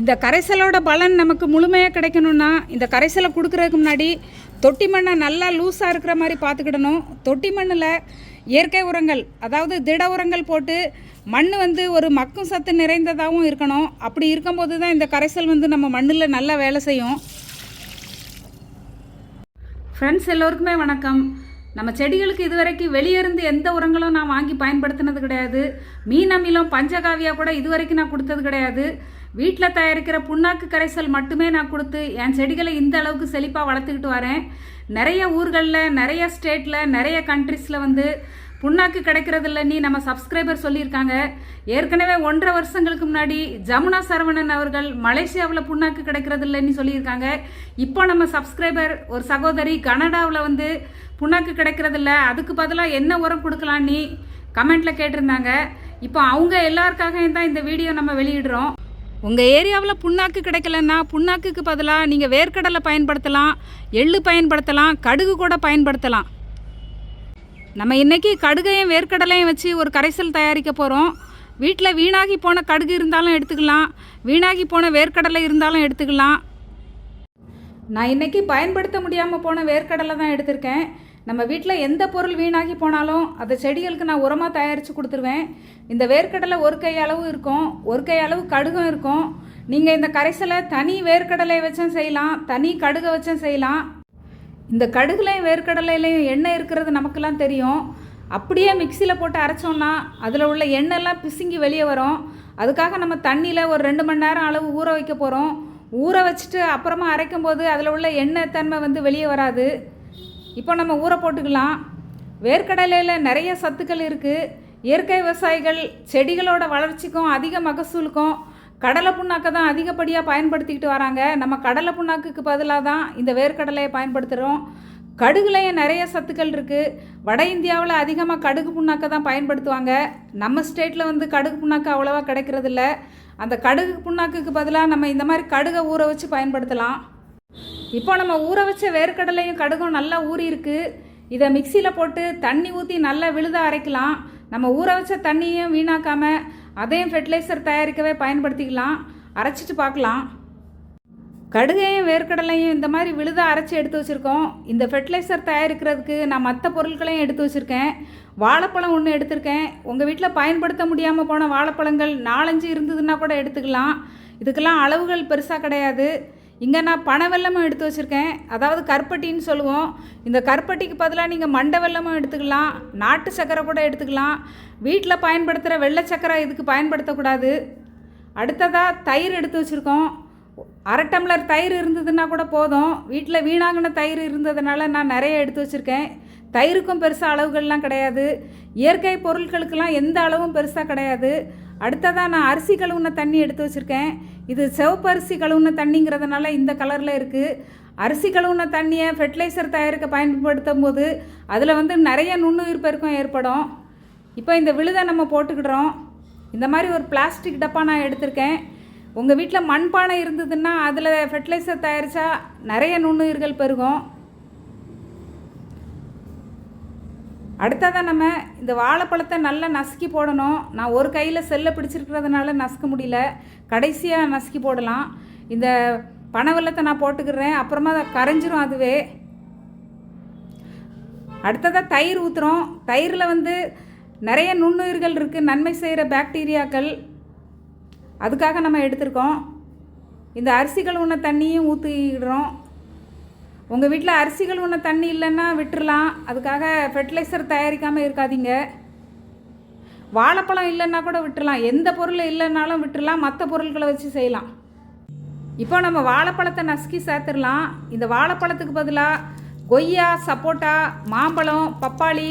இந்த கரைசலோட பலன் நமக்கு முழுமையாக கிடைக்கணும்னா இந்த கரைசலை கொடுக்குறதுக்கு முன்னாடி தொட்டி மண்ணை நல்லா லூஸாக இருக்கிற மாதிரி பார்த்துக்கிடணும். தொட்டி மண்ணில் இயற்கை உரங்கள் அதாவது திட உரங்கள் போட்டு மண் வந்து ஒரு மக்கும் சத்து நிறைந்ததாகவும் இருக்கணும். அப்படி இருக்கும்போது தான் இந்த கரைசல் வந்து நம்ம மண்ணில் நல்லா வேலை செய்யும். ஃப்ரெண்ட்ஸ் எல்லோருக்குமே வணக்கம். நம்ம செடிகளுக்கு இதுவரைக்கும் வெளியிருந்து எந்த உரங்களும் நான் வாங்கி பயன்படுத்தினது கிடையாது. மீன் அமிலம் பஞ்சகாவியா கூட இதுவரைக்கும் நான் கொடுத்தது கிடையாது. வீட்டில் தயாரிக்கிற புண்ணாக்கு கரைசல் மட்டுமே நான் கொடுத்து என் செடிகளை இந்த அளவுக்கு செழிப்பாக வளர்த்துக்கிட்டு வரேன். நிறைய ஊர்களில் நிறைய ஸ்டேட்டில் நிறைய கண்ட்ரிஸில் வந்து புண்ணாக்கு கிடைக்கிறது நீ நம்ம சப்ஸ்கிரைபர் சொல்லியிருக்காங்க. ஏற்கனவே ஒன்றரை வருஷங்களுக்கு முன்னாடி ஜமுனா சரவணன் அவர்கள் மலேசியாவில் புண்ணாக்கு கிடைக்கிறது இல்லைன்னு சொல்லியிருக்காங்க. இப்போ நம்ம சப்ஸ்கிரைபர் ஒரு சகோதரி கனடாவில் வந்து புண்ணாக்கு கிடைக்கிறதுல்ல. அதுக்கு பதிலாக என்ன உரம் கொடுக்கலான்னு கமெண்ட்டில் கேட்டிருந்தாங்க. இப்போ அவங்க எல்லாருக்காகவும் தான் இந்த வீடியோ நம்ம வெளியிடுறோம். உங்கள் ஏரியாவில் புண்ணாக்கு கிடைக்கலன்னா புண்ணாக்குக்கு பதிலாக நீங்கள் வேர்க்கடலை பயன்படுத்தலாம் எள்ளு பயன்படுத்தலாம் கடுகு கூட பயன்படுத்தலாம். நம்ம இன்றைக்கி கடுகையும் வேர்க்கடலையும் வச்சு ஒரு கரைசல் தயாரிக்க போகிறோம் வீட்டில் வீணாகி போன கடுகு இருந்தாலும் எடுத்துக்கலாம் வீணாகி போன வேர்க்கடலை இருந்தாலும் எடுத்துக்கலாம். நான் இன்றைக்கி பயன்படுத்த முடியாமல் போன வேர்க்கடலை தான் எடுத்திருக்கேன். நம்ம வீட்டில் எந்த பொருள் வீணாகி போனாலும் அதை செடிகளுக்கு நான் உரமாக தயாரித்து கொடுத்துருவேன். இந்த வேர்க்கடலை ஒரு கை அளவு இருக்கும் ஒரு கை அளவு கடுகும் இருக்கும். நீங்கள் இந்த கரைசலை தனி வேர்க்கடலை வச்சும் செய்யலாம் தனி கடுகை வச்சும் செய்யலாம். இந்த கடுகுலையும் வேர்க்கடலையிலையும் எண்ணெய் இருக்கிறது நமக்கெல்லாம் தெரியும். அப்படியே மிக்சியில் போட்டு அரைச்சோம்னா அதில் உள்ள எண்ணெய்லாம் பிசுங்கி வெளியே வரும். அதுக்காக நம்ம தண்ணியில் ஒரு ரெண்டு மணி நேரம் அளவு ஊற வைக்க போகிறோம் ஊற வச்சுட்டு அப்புறமா அரைக்கும் போது அதில் உள்ள எண்ணெய் தன்மை வந்து வெளியே வராது. இப்போ நம்ம ஊற போட்டுக்கலாம். வேர்க்கடலையில் நிறைய சத்துக்கள் இருக்குது இயற்கை விவசாயிகள் செடிகளோட வளர்ச்சிக்கும் அதிக மகசூலுக்கும் கடலை புண்ணாக்கை தான் அதிகப்படியாக பயன்படுத்திக்கிட்டு வராங்க. நம்ம கடலை புண்ணாக்குக்கு பதிலாக தான் இந்த வேர்க்கடலையை பயன்படுத்துகிறோம் கடுகுலையும் நிறைய சத்துக்கள் இருக்குது வட இந்தியாவில் அதிகமாக கடுகு புண்ணாக்கை தான் பயன்படுத்துவாங்க. நம்ம ஸ்டேட்டில் வந்து கடுகு புண்ணாக்கு அவ்வளோவா கிடைக்கிறதில்ல. அந்த கடுகு புண்ணாக்குக்கு பதிலாக நம்ம இந்த மாதிரி கடுகை ஊற வச்சு பயன்படுத்தலாம். இப்போ நம்ம ஊற வச்ச வேர்க்கடலையும் கடுகும் நல்லா ஊறி இருக்கு இதை மிக்சியில் போட்டு தண்ணி ஊற்றி நல்லா விழுத அரைக்கலாம். நம்ம ஊற வச்ச தண்ணியும் வீணாக்காம அதையும் ஃபெர்டிலைசர் தயாரிக்கவே பயன்படுத்திக்கலாம். அரைச்சிட்டு பார்க்கலாம். கடுகையும் வேர்க்கடலையும் இந்த மாதிரி விழுத அரைச்சி எடுத்து வச்சுருக்கோம். இந்த ஃபெர்டிலைசர் தயாரிக்கிறதுக்கு நான் மற்ற பொருட்களையும் எடுத்து வச்சுருக்கேன். வாழைப்பழம் ஒன்று எடுத்திருக்கேன். உங்கள் வீட்டில் பயன்படுத்த முடியாமல் போன வாழைப்பழங்கள் நாலஞ்சு இருந்ததுன்னா கூட எடுத்துக்கலாம். இதுக்கெல்லாம் அளவுகள் பெருசாக கிடையாது. இங்கே நான் பனை வெல்லமும் எடுத்து வச்சுருக்கேன். அதாவது கருப்பட்டின்னு சொல்லுவோம். இந்த கருப்பட்டிக்கு பதிலாக நீங்கள் மண்டை வெல்லமும் எடுத்துக்கலாம். நாட்டு சக்கரை கூட எடுத்துக்கலாம். வீட்டில் பயன்படுத்துகிற வெள்ளை சக்கரை இதுக்கு பயன்படுத்தக்கூடாது. அடுத்ததாக தயிர் எடுத்து வச்சுருக்கோம். அரை டம்ளர் தயிர் இருந்ததுன்னா கூட போதும். வீட்டில் வீணாங்கின தயிர் இருந்ததுனால நான் நிறைய எடுத்து வச்சுருக்கேன். தயிருக்கும் பெருசாக அளவுகள்லாம் கிடையாது. இயற்கை பொருட்களுக்கெல்லாம் எந்த அளவும் பெருசாக கிடையாது. அடுத்ததாக நான் அரிசி கழுவுன தண்ணி எடுத்து வச்சுருக்கேன். இது சிவப்பு அரிசி கழுவுன தண்ணிங்கிறதுனால இந்த கலரில் இருக்குது அரிசி கழுவுன தண்ணியை ஃபெர்டிலைசர் தயாரிக்க பயன்படுத்தும் போது அதில் வந்து நிறைய நுண்ணுயிர் பெருக்கம் ஏற்படும். இப்போ இந்த விழுதை நம்ம போட்டுக்கிடுறோம். இந்த மாதிரி ஒரு பிளாஸ்டிக் டப்பா நான் எடுத்திருக்கேன். உங்கள் வீட்டில் மண்பானை இருந்ததுன்னா அதில் ஃபெர்டிலைசர் தயாரித்தா நிறைய நுண்ணுயிர்கள் பெருகும். அடுத்ததாக நம்ம இந்த வாழைப்பழத்தை நல்லா நசுக்கி போடணும். நான் ஒரு கையில் செல்லை பிடிச்சிருக்கிறதுனால நசுக்க முடியல. கடைசியாக நசுக்கி போடலாம். இந்த பனவெல்லத்தை நான் போட்டுக்கிறேன். அப்புறமா அதை கரைஞ்சிரும் அதுவே. அடுத்ததாக தயிர் ஊற்றுறோம் தயிரில் வந்து நிறைய நுண்ணுயிர்கள் இருக்குது நன்மை செய்கிற பாக்டீரியாக்கள். அதுக்காக நம்ம எடுத்திருக்கோம். இந்த அரிசிகள் கழுவுன தண்ணியும் ஊற்றிடுறோம் உங்கள் வீட்டில் அரிசிகள் ஒன்று தண்ணி இல்லைன்னா விட்டுறலாம். அதுக்காக ஃபெர்டிலைசர் தயாரிக்காமல் இருக்காதீங்க. வாழைப்பழம் இல்லைன்னா கூட விட்டுறலாம். எந்த பொருள் இல்லைன்னாலும் விட்டுறலாம். மற்ற பொருட்களை வச்சு செய்யலாம். இப்போ நம்ம வாழைப்பழத்தை நசுக்கி சேர்த்துடலாம். இந்த வாழைப்பழத்துக்கு பதிலாக கொய்யா சப்போட்டா மாம்பழம் பப்பாளி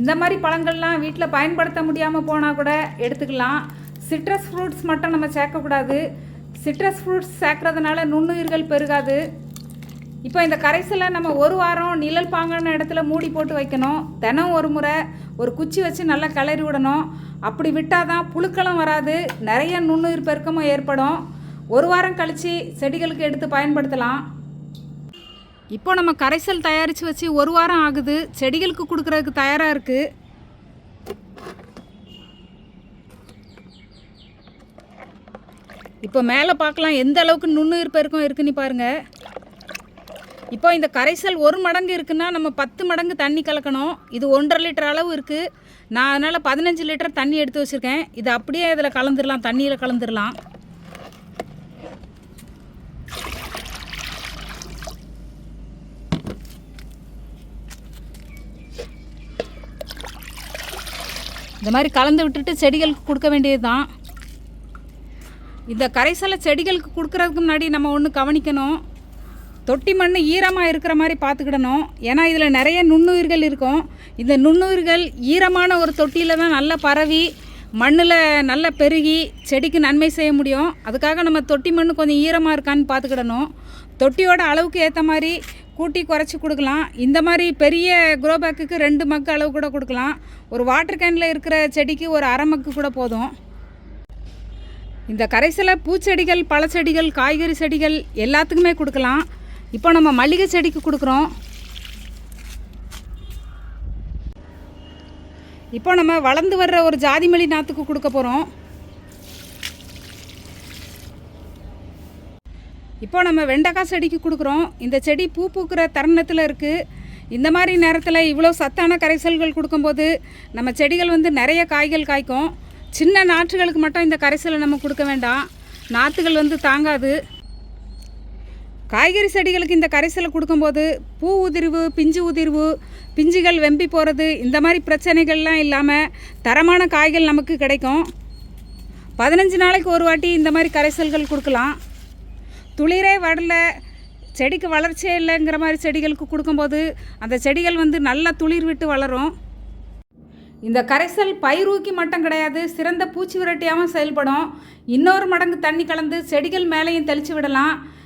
இந்த மாதிரி பழங்கள்லாம் வீட்டில் பயன்படுத்த முடியாமல் போனால் கூட எடுத்துக்கலாம். சிட்ரஸ் ஃப்ரூட்ஸ் மட்டும் நம்ம சேர்க்கக்கூடாது. சிட்ரஸ் ஃப்ரூட்ஸ் சேர்க்கறதுனால நுண்ணுயிர்கள் பெருகாது. இப்போ இந்த கரைசலை நம்ம ஒரு வாரம் நிழல் பாங்கான இடத்துல மூடி போட்டு வைக்கணும். தினம் ஒரு முறை ஒரு குச்சி வச்சு நல்லா கிளறி விடணும். அப்படி விட்டால் தான் புழுக்களும் வராது. நிறைய நுண்ணுயிர் பெருக்கமும் ஏற்படும். ஒரு வாரம் கழித்து செடிகளுக்கு எடுத்து பயன்படுத்தலாம். இப்போ நம்ம கரைசல் தயாரித்து வச்சு ஒரு வாரம் ஆகுது. செடிகளுக்கு கொடுக்குறதுக்கு தயாராக இருக்குது இப்போ மேலே பார்க்கலாம் எந்த அளவுக்கு நுண்ணுயிர் பெருக்கம் இருக்குன்னு பாருங்கள் இப்போ இந்த கரைசல் ஒரு மடங்கு இருக்குன்னா நம்ம பத்து மடங்கு தண்ணி கலக்கணும். இது ஒன்றரை லிட்டர் அளவு இருக்குது நான் அதனால் பதினஞ்சு லிட்டர் தண்ணி எடுத்து வச்சுருக்கேன். இது அப்படியே இதில் கலந்துடலாம் தண்ணியில் கலந்துடலாம் இந்த மாதிரி கலந்து விட்டுட்டு செடிகளுக்கு கொடுக்க வேண்டியது தான் இந்த கரைசலை செடிகளுக்கு கொடுக்கறதுக்கு முன்னாடி நம்ம ஒன்று கவனிக்கணும். தொட்டி மண் ஈரமாக இருக்கிற மாதிரி பார்த்துக்கிடணும். ஏன்னா இதில் நிறைய நுண்ணுயிர்கள் இருக்கும். இந்த நுண்ணுயிர்கள் ஈரமான ஒரு தொட்டியில் தான் நல்லா பரவி மண்ணில் நல்லா பெருகி செடிக்கு நன்மை செய்ய முடியும். அதுக்காக நம்ம தொட்டி மண் கொஞ்சம் ஈரமாக இருக்கான்னு பார்த்துக்கிடணும். தொட்டியோட அளவுக்கு ஏற்ற மாதிரி கூட்டி குறைச்சி கொடுக்கலாம். இந்த மாதிரி பெரிய குரோ பேக்குக்கு ரெண்டு மக்கு அளவு கூட கொடுக்கலாம். ஒரு வாட்டர் கேனில் இருக்கிற செடிக்கு ஒரு அரை மக்கு கூட போதும். இந்த கரைசலை பூச்செடிகள் பழச்செடிகள் காய்கறி செடிகள் எல்லாத்துக்குமே கொடுக்கலாம். இப்போ நம்ம மல்லிகை செடிக்கு கொடுக்குறோம். இப்போ நம்ம வளர்ந்து வர்ற ஒரு ஜாதி மல்லி நாற்றுக்கு கொடுக்க போகிறோம் இப்போ நம்ம வெண்டைக்காய் செடிக்கு கொடுக்குறோம். இந்த செடி பூ பூக்கிற தருணத்தில் இருக்குது இந்த மாதிரி நேரத்தில் இவ்வளோ சத்தான கரைசல்கள் கொடுக்கும்போது நம்ம செடிகள் வந்து நிறைய காய்கள் காய்க்கும். சின்ன நாற்றுகளுக்கு மட்டும் இந்த கரைசலை நம்ம கொடுக்க வேண்டாம். நாற்றுகள் வந்து தாங்காது. காய்கறி செடிகளுக்கு இந்த கரைசலை கொடுக்கும்போது பூ உதிர்வு பிஞ்சு உதிர்வு பிஞ்சுகள் வெம்பி போகிறது இந்த மாதிரி பிரச்சனைகள்லாம் இல்லாமல் தரமான காய்கள் நமக்கு கிடைக்கும். பதினஞ்சு நாளைக்கு ஒரு வாட்டி இந்த மாதிரி கரைசல்கள் கொடுக்கலாம். துளிரே வரல செடிக்கு வளர்ச்சியே இல்லைங்கிற மாதிரி செடிகளுக்கு கொடுக்கும்போது அந்த செடிகள் வந்து நல்லா துளிர் விட்டு வளரும். இந்த கரைசல் பயிரூக்கி மட்டும் கிடையாது சிறந்த பூச்சி விரட்டியாகவும் செயல்படும். இன்னொரு மடங்கு தண்ணி கலந்து செடிகள் மேலேயும் தெளித்து விடலாம்.